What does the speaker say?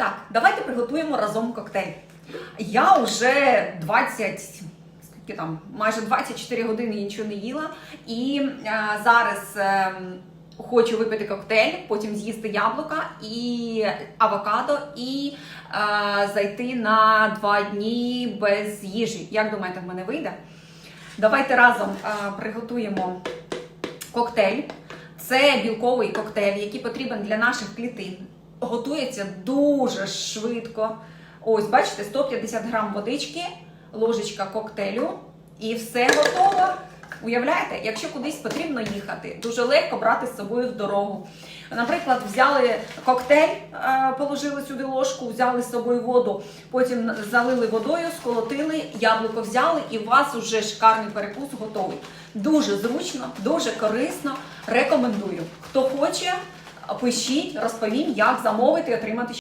Так, давайте приготуємо разом коктейль. Я вже 20, скільки там, майже 24 години нічого не їла. І е, зараз е, хочу випити коктейль, потім з'їсти яблука і авокадо, і е, зайти на два дні без їжі. Як думаєте, в мене вийде? Давайте разом е, приготуємо коктейль. Це білковий коктейль, який потрібен для наших клітин. Готується дуже швидко. Ось, бачите, 150 грам водички, ложечка коктейлю, і все готово. Уявляєте, якщо кудись потрібно їхати, дуже легко брати з собою в дорогу. Наприклад, взяли коктейль, е, положили сюди ложку, взяли з собою воду, потім залили водою, сколотили, яблуко взяли, і у вас уже шикарний перекус готовий. Дуже зручно, дуже корисно. Рекомендую. Хто хоче, пишіть, розповім, як замовити і отримати